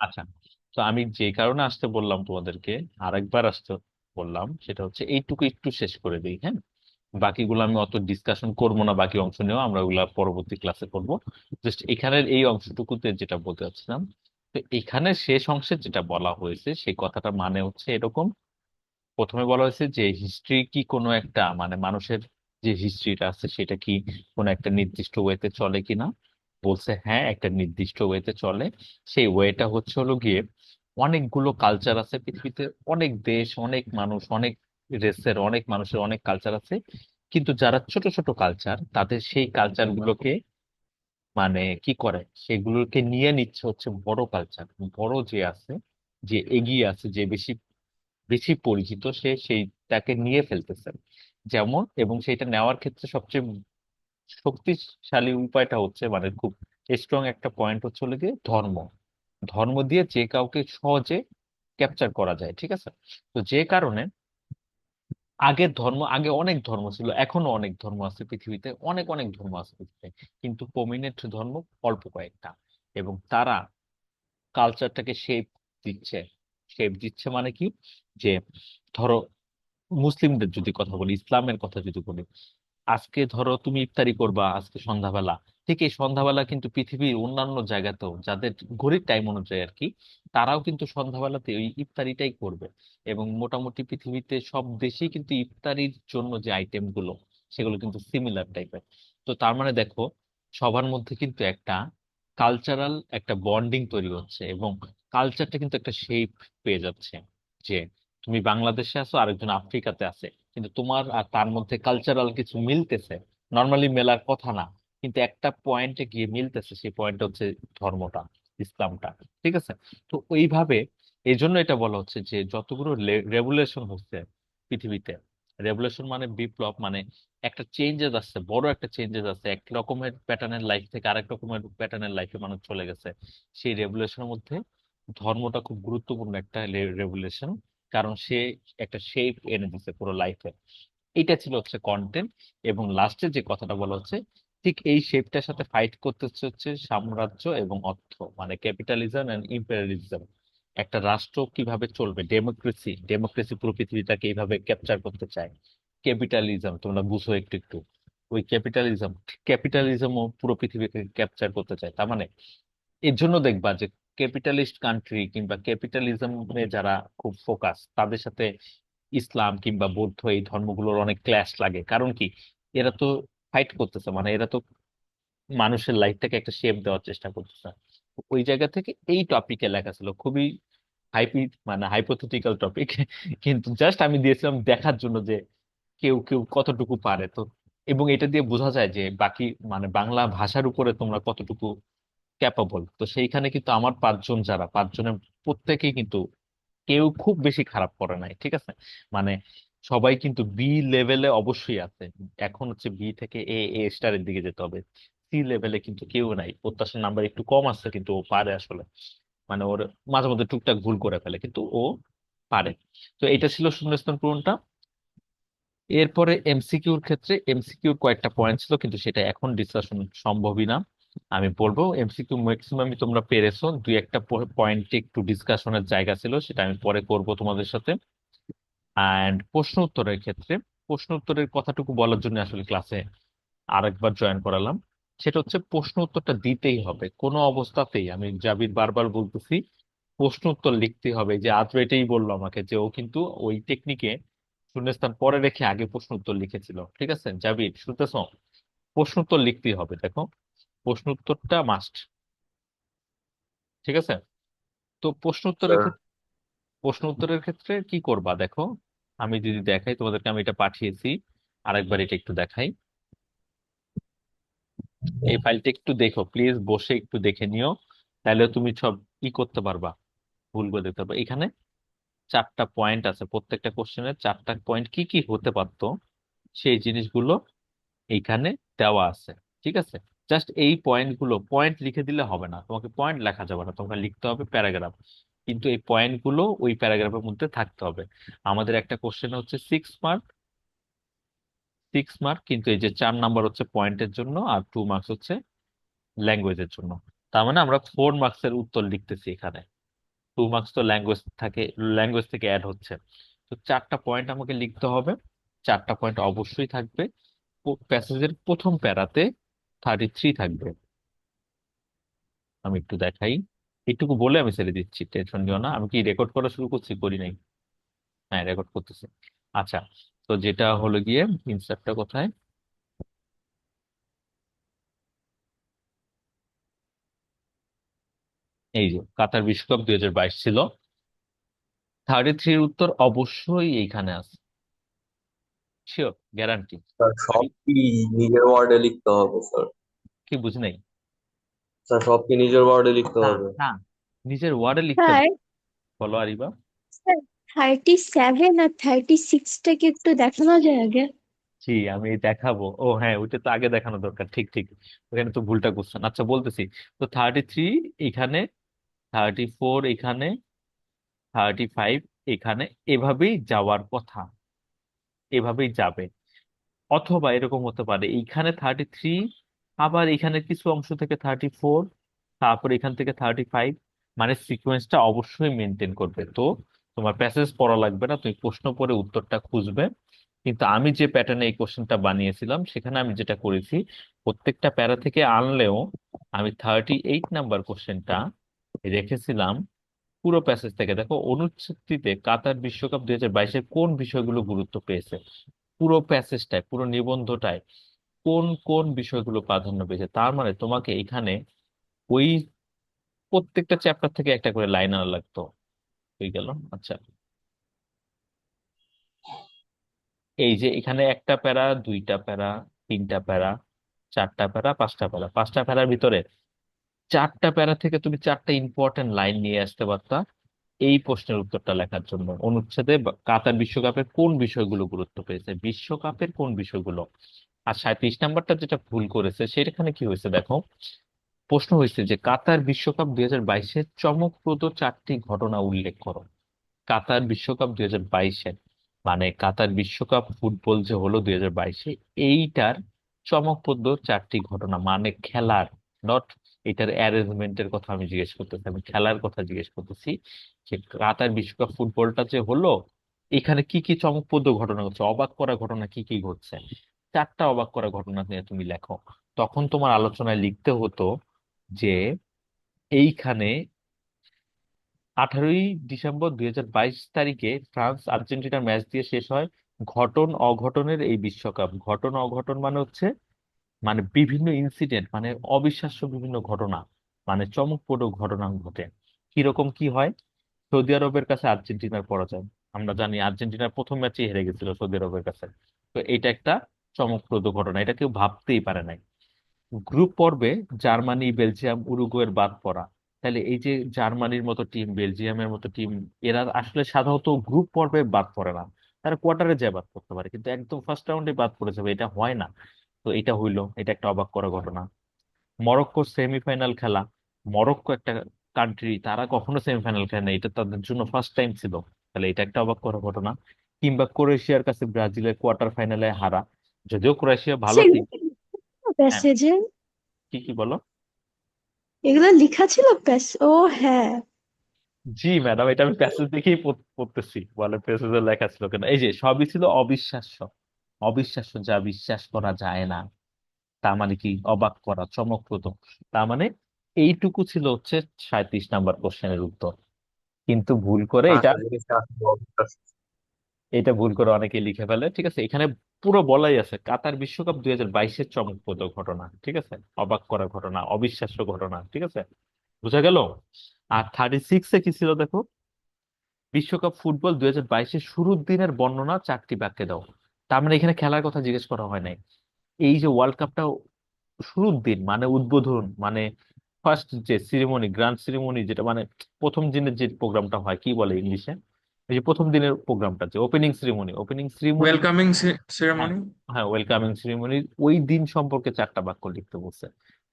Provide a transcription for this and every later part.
আচ্ছা তো আমি যে কারণে আসতে বললাম তোমাদেরকে, আরেকবার আসতে বললাম, সেটা হচ্ছে এইটুকু একটু শেষ করে দিই হ্যাঁ? বাকিগুলো আমি অত ডিসকাশন করব না, বাকি অংশ নিয়েও আমরা ওগুলা পরবর্তী ক্লাসে করব। জাস্ট এখানের এই অংশটুকুতে যেটা বলতে চাচ্ছিলাম, তো এখানে শেষ অংশে যেটা বলা হয়েছে, সেই কথাটা মানে হচ্ছে এরকম। প্রথমে বলা হয়েছে যে হিস্ট্রি কি কোনো একটা মানে মানুষের যে হিস্ট্রিটা আছে, সেটা কি কোনো একটা নির্দিষ্ট ওয়েতে চলে কিনা? বলছে হ্যাঁ একটা নির্দিষ্ট ওয়েতে চলে। সেই ওয়েটা হচ্ছে হলো গিয়ে অনেকগুলো কালচার আছে পৃথিবীতে, অনেক দেশ, অনেক মানুষ, অনেক রেসের অনেক মানুষের অনেক কালচার আছে। কিন্তু যারা ছোট ছোট কালচার তাদের সেই কালচার গুলোকে মানে কি করে? সেগুলোকে নিয়ে নিচ্ছে হচ্ছে বড় কালচার বড় যে আছে, যে এগিয়ে আছে, যে বেশি বেশি পরিচিত, সে সেইটাকে নিয়ে ফেলতেছে। যেমন, এবং সেটা নেওয়ার ক্ষেত্রে সবচেয়ে শক্তিশালী উপায়টা হচ্ছে মানে খুব স্ট্রং একটা পয়েন্ট হচ্ছে হলো গিয়ে ধর্ম। ধর্ম দিয়ে যে কাউকে সহজে ক্যাপচার করা যায়, ঠিক আছে? তো যে কারণে আগের ধর্ম, আগে অনেক ধর্ম ছিল, এখনও অনেক ধর্ম আছে পৃথিবীতে, অনেক অনেক ধর্ম আছে পৃথিবীতে, কিন্তু প্রমিনেন্ট ধর্ম অল্প কয়েকটা এবং তারা কালচারটাকে শেপ দিচ্ছে। শেপ দিচ্ছে মানে কি? যে ধরো, মুসলিমদের যদি কথা বলি, ইসলামের কথা যদি বলি আজকে ধরো তুমি ইফতারি করবা আজকে সন্ধ্যাবেলা। ঠিক এই সন্ধ্যাবেলা কিন্তু পৃথিবীর অন্যান্য জায়গাতেও যাদের ঘড়ির টাইম অনুযায়ী আর কি, তারাও কিন্তু সন্ধ্যাবেলাতে ওই ইফতারিটাই করবে। এবং মোটামুটি পৃথিবীতে সব দেশেই কিন্তু ইফতারির জন্য যে আইটেমগুলো, সেগুলো কিন্তু সিমিলার টাইপের তো তার মানে দেখো, সবার মধ্যে কিন্তু একটা কালচারাল একটা বন্ডিং তৈরি হচ্ছে এবং কালচারটা কিন্তু একটা শেপ পেয়ে যাচ্ছে। যে তুমি বাংলাদেশে আছো, আরেকজন আফ্রিকাতে আছে। কিন্তু তোমার আর তার মধ্যে কালচারাল কিছু মিলতেছে। নর্মালি মেলার কথা না, কিন্তু একটা পয়েন্টে গিয়ে মিলতেছে, সেই পয়েন্টটা হচ্ছে ধর্মটা, ইসলামটা, ঠিক আছে? তো ওইভাবে এই জন্য এটা বলা হচ্ছে যে যতগুলো রেভুলেশন হচ্ছে পৃথিবীতে রেভুলেশন মানে বিপ্লব মানে একটা চেঞ্জেস আসছে, বড় একটা চেঞ্জেস আসছে, এক রকমের প্যাটার্নের লাইফ থেকে আরেক রকমের প্যাটার্নের লাইফে মানুষ চলে গেছে। সেই রেভুলেশনের মধ্যে ধর্মটা খুব গুরুত্বপূর্ণ একটা রেভুলেশন কারণ সে একটা শেপ এনে দিচ্ছে পুরো লাইফে এটা ছিল হচ্ছে কন্টেন্ট এবং লাস্টে যে কথাটা বলা হচ্ছে, ঠিক এই শেপটার সাথে ফাইট করতে হচ্ছে সাম্রাজ্য এবং অর্থ মানে ক্যাপিটালিজম এন্ড ইম্পেরিয়ালিজম একটা রাষ্ট্র কীভাবে চলবে? ডেমোক্রেসি ডেমোক্রেসি পুরো পৃথিবীটাকে এইভাবে ক্যাপচার করতে চায়। ক্যাপিটালিজম তোমরা বুঝো একটু একটু। ওই ক্যাপিটালিজম ক্যাপিটালিজমও পুরো পৃথিবীকে ক্যাপচার করতে চায়, তার মানে এর জন্য দেখবা যে ক্যাপিটালিস্ট কান্ট্রি কিংবা ক্যাপিটালিজমে যারা খুব ফোকাস তাদের সাথে ইসলাম কিংবা বৌদ্ধ এই ধর্মগুলোর অনেক ক্ল্যাশ লাগে। কারণ কি? এরা তো ফাইট করতেছে মানে এরা তো মানুষের লাইফটাকে একটা শেপ দেওয়ার চেষ্টা করতেছে। ওই জায়গা থেকে এই টপিকে লেখা ছিল, খুবই হাইপি মানে হাইপোথেটিক্যাল টপিক কিন্তু জাস্ট আমি দিয়েছিলাম দেখার জন্য যে কেউ কেউ কতটুকু পারে। তো এবং এটা দিয়ে বোঝা যায় যে বাকি মানে বাংলা ভাষার উপরে তোমরা কতটুকু ক্যাপাবল তো সেইখানে কিন্তু আমার পাঁচজন যারা, পাঁচজনের প্রত্যেকেই কিন্তু কেউ খুব বেশি খারাপ করে নাই, ঠিক আছে? মানে সবাই কিন্তু বি লেভেলে অবশ্যই আছে। এখন হচ্ছে বি থেকে এ এ স্টারের দিকে যেতে হবে। সি লেভেলে কিন্তু কেউ নাই। প্রত্যাশার নাম্বার একটু কম আছে, কিন্তু ও পারে আসলে। মানে ওর মাঝে মধ্যে টুকটাক ভুল করে ফেলে, কিন্তু ও পারে। তো এটা ছিল শূন্যস্থান পূরণটা। এরপরে এমসিকিউর ক্ষেত্রে এমসিকিউর কয়েকটা পয়েন্ট ছিল, কিন্তু সেটা এখন ডিসকাশন সম্ভবই না। আমি বলব এমসিকিউ ম্যাক্সিমামই তোমরা পেরেছ দুই একটা পয়েন্টে একটু ডিসকাশনের জায়গা ছিল, সেটা আমি পরে করব তোমাদের সাথে। অ্যান্ড প্রশ্ন উত্তরের ক্ষেত্রে, প্রশ্ন উত্তরের কথাটুকু বলার জন্য আসলে ক্লাসে আরেকবার জয়েন করালাম। সেটা হচ্ছে প্রশ্ন উত্তরটা দিতেই হবে। কোনো অবস্থাতেই, আমি জাবির বারবার বলতেছি, প্রশ্ন উত্তর লিখতে হবে। যে আদ্র এটাই বলল আমাকে যে ও কিন্তু ওই টেকনিকে শূন্যস্থান পরে রেখে আগে প্রশ্ন উত্তর লিখেছিল। ঠিক আছে? জাবির, শুনতেছ? প্রশ্ন উত্তর লিখতেই হবে, দেখো। প্রশ্ন উত্তরটা মাস্ট ঠিক আছে? তো প্রশ্ন উত্তরের প্রশ্ন উত্তরের ক্ষেত্রে কি করবা? দেখো আমি যদি দেখাই তোমাদেরকে আমি এটা পাঠিয়েছি। আরেকবার এটা একটু দেখাই। এই ফাইলটা একটু দেখো প্লিজ বসে একটু দেখে নিও। তাহলে তুমি সব ই করতে পারবা ভুলগুলো দেখতে পারবা। এখানে চারটা পয়েন্ট আছে প্রত্যেকটা কোশ্চেনের চারটা পয়েন্ট কি কি হতে পারতো সেই জিনিসগুলো এইখানে দেওয়া আছে। ঠিক আছে? জাস্ট এই পয়েন্টগুলো পয়েন্ট লিখে দিলে হবে না। তোমাকে পয়েন্ট লেখা যাবে না, তোমাকে লিখতে হবে প্যারাগ্রাফ কিন্তু এই পয়েন্টগুলো ওই প্যারাগ্রাফের মধ্যে থাকতে হবে। আমাদের একটা কোশ্চেন হচ্ছে সিক্স মার্ক সিক্স মার্ক কিন্তু এই যে চার নাম্বার হচ্ছে পয়েন্টের জন্য আর টু মার্কস হচ্ছে ল্যাঙ্গুয়েজের জন্য। তার মানে আমরা ফোর মার্কসের উত্তর লিখতেছি এখানে। টু মার্কস তো ল্যাঙ্গুয়েজ থাকে ল্যাঙ্গুয়েজ থেকে অ্যাড হচ্ছে। তো চারটা পয়েন্ট আমাকে লিখতে হবে। চারটা পয়েন্ট অবশ্যই থাকবে। প্যাসেজের প্রথম প্যারাতে থার্টি থ্রি থাকবে। আমি একটু দেখাই। এইটুকু বলে আমি ছেড়ে দিচ্ছি টেনশন নিও না। আমি কি রেকর্ড করা শুরু করছি? করি নাই। হ্যাঁ রেকর্ড করতেছি। আচ্ছা তো যেটা হলো গিয়ে ইনসার্টটা কোথায়? এই যে, কাতার বিশ্বকাপ দুই হাজার বাইশ ছিল। থার্টি থ্রির উত্তর অবশ্যই এইখানে আছে। শিওর গ্যারান্টি স্যার সব কি নিজের ওয়ার্ডে লিখতে হবে স্যার কি বুঝি নাই স্যার সব কি নিজের ওয়ার্ডে লিখতে না হবে। না নিজের ওয়ার্ডে লিখতে স্যার হবে বলো আরিবা। স্যার থার্টি সেভেন আর থার্টি সিক্সটাকে একটু দেখানো যায় আগে? জি আমি দেখাবো। ও হ্যাঁ ওইটা তো আগে দেখানো দরকার। ঠিক ঠিক। ওখানে তো ভুলটা করছেন। আচ্ছা বলতেছি। তো থার্টি থ্রি এখানে থার্টি ফোর এখানে থার্টি ফাইভ এখানে এভাবেই যাওয়ার কথা। এভাবেই যাবে। অথবা এরকম হতে পারে, এইখানে থার্টি থ্রি আবার এখানে কিছু অংশ থেকে থার্টি ফোর তারপর এখান থেকে থার্টি ফাইভ মানে সিকোয়েন্সটা অবশ্যই মেনটেন করবে। তো তোমার প্যাসেজ পড়া লাগবে না, তুমি প্রশ্ন পড়ে উত্তরটা খুঁজবে। কিন্তু আমি যে প্যাটার্নে এই কোশ্চেনটা বানিয়েছিলাম, সেখানে আমি যেটা করেছি, প্রত্যেকটা প্যারা থেকে আনলেও আমি থার্টি এইট নাম্বার কোশ্চেনটা রেখেছিলাম পুরো প্যাসেজ থেকে দেখো, অনুচ্ছেদটিতে কাতার বিশ্বকাপ দুই হাজার বাইশের কোন বিষয়গুলো গুরুত্ব পেয়েছে? পুরো প্যাসেজটায়, পুরো নিবন্ধটায় কোন কোন বিষয়গুলো প্রাধান্য পেয়েছে? তার মানে তোমাকে এখানে ওই প্রত্যেকটা চ্যাপ্টার থেকে একটা করে লাইন আনা লাগতো। হয়ে গেল আচ্ছা। এই যে এখানে একটা প্যারা, দুইটা প্যারা, তিনটা প্যারা, চারটা প্যারা, পাঁচটা প্যারা। পাঁচটা প্যারার ভিতরে চারটা প্যারা থেকে তুমি চারটা ইম্পর্টেন্ট লাইন নিয়ে আসতে পারতা। এই প্রশ্নের উত্তরটা লেখার জন্য। অনুচ্ছেদে কাতার বিশ্বকাপের কোন বিষয়গুলো গুরুত্ব পেয়েছে? বিশ্বকাপের কোন বিষয়গুলো? আর সাঁত্রিশ নাম্বারটা যেটা ভুল করেছে, সেখানে কি হয়েছে দেখো? প্রশ্ন হয়েছে যে, কাতার বিশ্বকাপ দুই হাজার বাইশের চমকপ্রদ চারটি ঘটনা উল্লেখ করো। কাতার বিশ্বকাপ দুই হাজার বাইশের মানে কাতার বিশ্বকাপ ফুটবল যে হলো দুই হাজার বাইশে, এইটার চমকপ্রদ চারটি ঘটনা মানে খেলার নট এটার অ্যারেঞ্জমেন্টের কথা আমি জিজ্ঞেস করতেছি, আমি খেলার কথা জিজ্ঞেস করতেছি যে কাতার বিশ্বকাপ ফুটবলটা যে হলো, এখানে কি কি চমকপ্রদ ঘটনা ঘটছে? অবাক করা ঘটনা কি কি ঘটছে? চারটা অবাক করা ঘটনা নিয়ে তুমি লেখো। তখন তোমার আলোচনায় লিখতে হতো যে এইখানে আঠারোই ডিসেম্বর দুই হাজার বাইশ তারিখে ফ্রান্স আর্জেন্টিনার ম্যাচ দিয়ে শেষ হয় ঘটন অঘটনের এই বিশ্বকাপ। ঘটন অঘটন মানে হচ্ছে মানে বিভিন্ন ইনসিডেন্ট মানে অবিশ্বাস্য বিভিন্ন ঘটনা মানে চমকপ্রদ ঘটনা ঘটে। কীরকম কি হয়? সৌদি আরবের কাছে আর্জেন্টিনার পরাজয়। আমরা জানি আর্জেন্টিনার প্রথম ম্যাচে হেরে গেছিল সৌদি আরবের কাছে। তো এটা একটা চমকপ্রদ ঘটনা, এটা কেউ ভাবতেই পারে নাই। গ্রুপ পর্বে জার্মানি, বেলজিয়াম, উরুগুয়ের বাদ পড়া। তাহলে এই যে জার্মানির মতো টিম বেলজিয়ামের মতো টিম এরা আসলে সাধারণত গ্রুপ পর্বে বাদ পড়ে না। তারা কোয়ার্টারে যায় বাদ পড়তে পারে, কিন্তু একদম ফার্স্ট রাউন্ডে বাদ পড়ে যাবে, এটা হয় না। তো এটা হইল এটা একটা অবাক করা ঘটনা। মরক্কোর সেমিফাইনাল খেলা মরক্কো একটা কান্ট্রি তারা কখনো সেমিফাইনাল খেলে না এটা তাদের জন্য ফার্স্ট টাইম ছিল। তাহলে এটা একটা অবাক করা ঘটনা। কিংবা ক্রোয়েশিয়ার কাছে ব্রাজিলের কোয়ার্টার ফাইনালে হারা। যদিও ক্রোয়েশিয়া ভালো টিম হ্যাঁ। প্যাসেজে কি কি বলো? এগুলো লেখা ছিল প্যাস ও হ্যাঁ। জি ম্যাডাম এটা আমি প্যাসেজ দেখেই পড়তেছি। বলে প্যাসেজে লেখা ছিল কেন? এই যে সবই ছিল অবিশ্বাস্য। অবিশ্বাস্য যা বিশ্বাস করা যায় না তার মানে কি? অবাক করা চমকপ্রদ। তার মানে এইটুকু ছিল হচ্ছে সাঁইত্রিশ নাম্বার কোশ্চেনের উত্তর। কিন্তু ভুল করে এটা। এটা ভুল করে অনেকে লিখে ফেলে ঠিক আছে? এখানে পুরো বলাই আছে কাতার বিশ্বকাপ দুই হাজার বাইশের চমকপ্রদ ঘটনা ঠিক আছে? অবাক করা ঘটনা অবিশ্বাস্য ঘটনা ঠিক আছে? বুঝা গেল? আর থার্টি সিক্সে কি ছিল দেখো? বিশ্বকাপ ফুটবল দুই হাজার বাইশের শুরুর দিনের বর্ণনা চারটি বাক্যে দাও। তার মানে এখানে খেলার কথা জিজ্ঞেস করা হয় নাই। এই যে ওয়ার্ল্ড কাপটা শুরুর দিন মানে উদ্বোধন মানে ফার্স্ট যে সিরিমনি গ্র্যান্ড সিরিমনি যেটা মানে প্রথম দিনের যে প্রোগ্রামটা হয় কি বলে ইংলিশে? এই যে প্রথম দিনের প্রোগ্রামটা যে opening ceremony opening ceremony welcoming হ্যাঁ সেরেমনি হ্যাঁ ওয়েলকামিং সিরিমনি ওই দিন সম্পর্কে চারটা বাক্য লিখতে বলছে।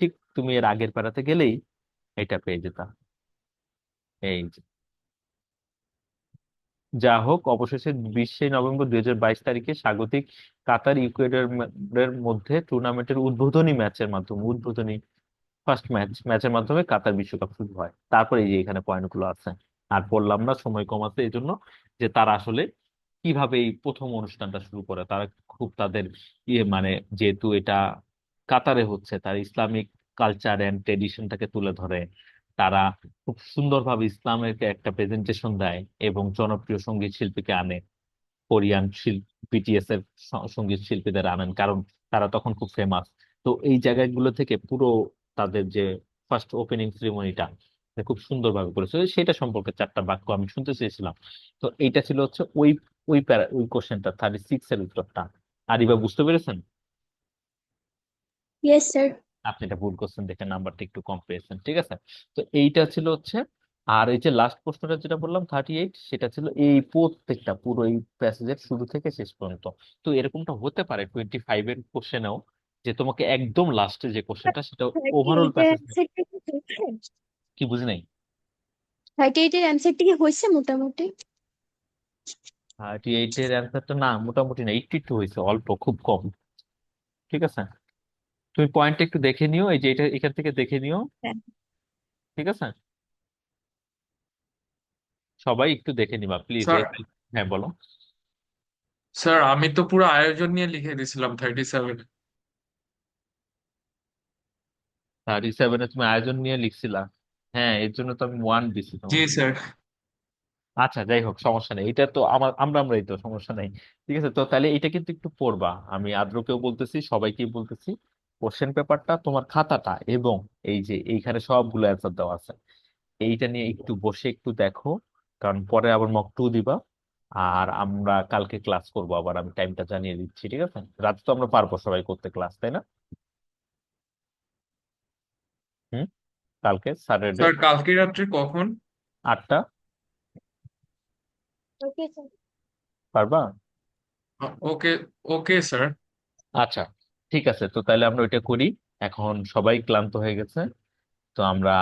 ঠিক তুমি এর আগের পাড়াতে গেলেই এটা পেয়ে যেতা। এই যে। যা হোক অবশেষে বিশে নভেম্বর দুই হাজার বাইশ তারিখে স্বাগতিক কাতার ইকুয়েডরের মধ্যে টুর্নামেন্টের উদ্বোধনী ম্যাচের মাধ্যমে, উদ্বোধনী ফার্স্ট ম্যাচ ম্যাচের মাধ্যমে কাতার বিশ্বকাপ শুরু হয়। তারপরে এই যে এখানে পয়েন্টগুলো আছে। আর বললাম না, সময় কম আছে এই জন্য যে তারা আসলে কীভাবে এই প্রথম অনুষ্ঠানটা শুরু করে, তারা খুব তাদের ইয়ে মানে যেহেতু এটা কাতারে হচ্ছে, তার ইসলামিক কালচার এন্ড ট্রেডিশনটাকে তুলে ধরে। তারা খুব সুন্দরভাবে ইসলামের একটা প্রেজেন্টেশন দেয় এবং জনপ্রিয় সংগীত শিল্পীকে আনে। কোরিয়ান শিল্প বিটিএস এর সংগীত শিল্পীদের আনেন কারণ তারা তখন খুব ফেমাস তো এই জায়গাগুলো থেকে পুরো তাদের যে ফার্স্ট ওপেনিং সেরিমনিটা খুব সুন্দরভাবে করেছে। সেটা সম্পর্কে চারটা বাক্য আমি শুনতে চেয়েছিলাম। তো এইটা ছিল হচ্ছে ওই ওই প্যারা, ওই কোশ্চেনটা থার্টি সিক্স এর উত্তরটা। আরিবা বুঝতে পেরেছেন? ইয়েস স্যার আপনি এটা ভুল করছেন দেখে নাম্বারটা একটু কম পেয়েছেন ঠিক আছে? তো এইটা ছিল হচ্ছে আর এই যে লাস্ট প্রশ্নটা যেটা বললাম থার্টি এইট সেটা ছিল এই প্রত্যেকটা পুরো এই প্যাসেজের শুরু থেকে শেষ পর্যন্ত। তো এরকমটা হতে পারে টোয়েন্টি ফাইভ এর কোশ্চেনেও যে তোমাকে একদম লাস্টে যে কোশ্চেনটা সেটা ওভারঅল প্যাসেজ কি বুঝি নাই? থার্টি এইটের অ্যান্সারটা কি হয়েছে মোটামুটি? থার্টি এইট এর অ্যান্সারটা না মোটামুটি না একটু একটু হয়েছে অল্প খুব কম ঠিক আছে? তুমি পয়েন্টটা একটু দেখে নিও এই যে এটা এখান থেকে দেখে নিও। হ্যাঁ। ঠিক আছে? সবাই একটু দেখে নিবা প্লিজ স্যার হ্যাঁ বলো। স্যার আমি তো পুরো আয়োজন নিয়ে লিখে দিয়েছিলাম থার্টি সেভেন থার্টি সেভেনে তুমি আয়োজন নিয়ে লিখছিলা। হ্যাঁ এর জন্য তো আমি ওয়ান দিছি জি তোমাকে স্যার আচ্ছা যাই হোক সমস্যা নেই। এটা তো আমার আমরা আমরাই তো সমস্যা নেই। ঠিক আছে? তো তাহলে এটা কিন্তু একটু পড়বা। আমি আদ্রকেও বলতেছি সবাইকেই বলতেছি। কোশ্চেন পেপারটা তোমার খাতাটা এবং এই যে এইখানে সবগুলো অ্যান্সার দেওয়া আছে। এইটা নিয়ে একটু বসে একটু দেখো কারণ পরে আবার মক টু দিবা। আর আমরা কালকে ক্লাস করব আবার আমি টাইমটা জানিয়ে দিচ্ছি ঠিক আছে? রাত তো আমরা পারব সবাই করতে ক্লাস তাই না? হুম? কালকে স্যাটারডে স্যার কালকে রাত্রে কখন? আটটা? ওকে স্যার পারবা? ওকে ওকে স্যার আচ্ছা। ঠিক আছে তো তাহলে আমরা ওইটা করি। এখন সবাই ক্লান্ত হয়ে গেছে তো আমরা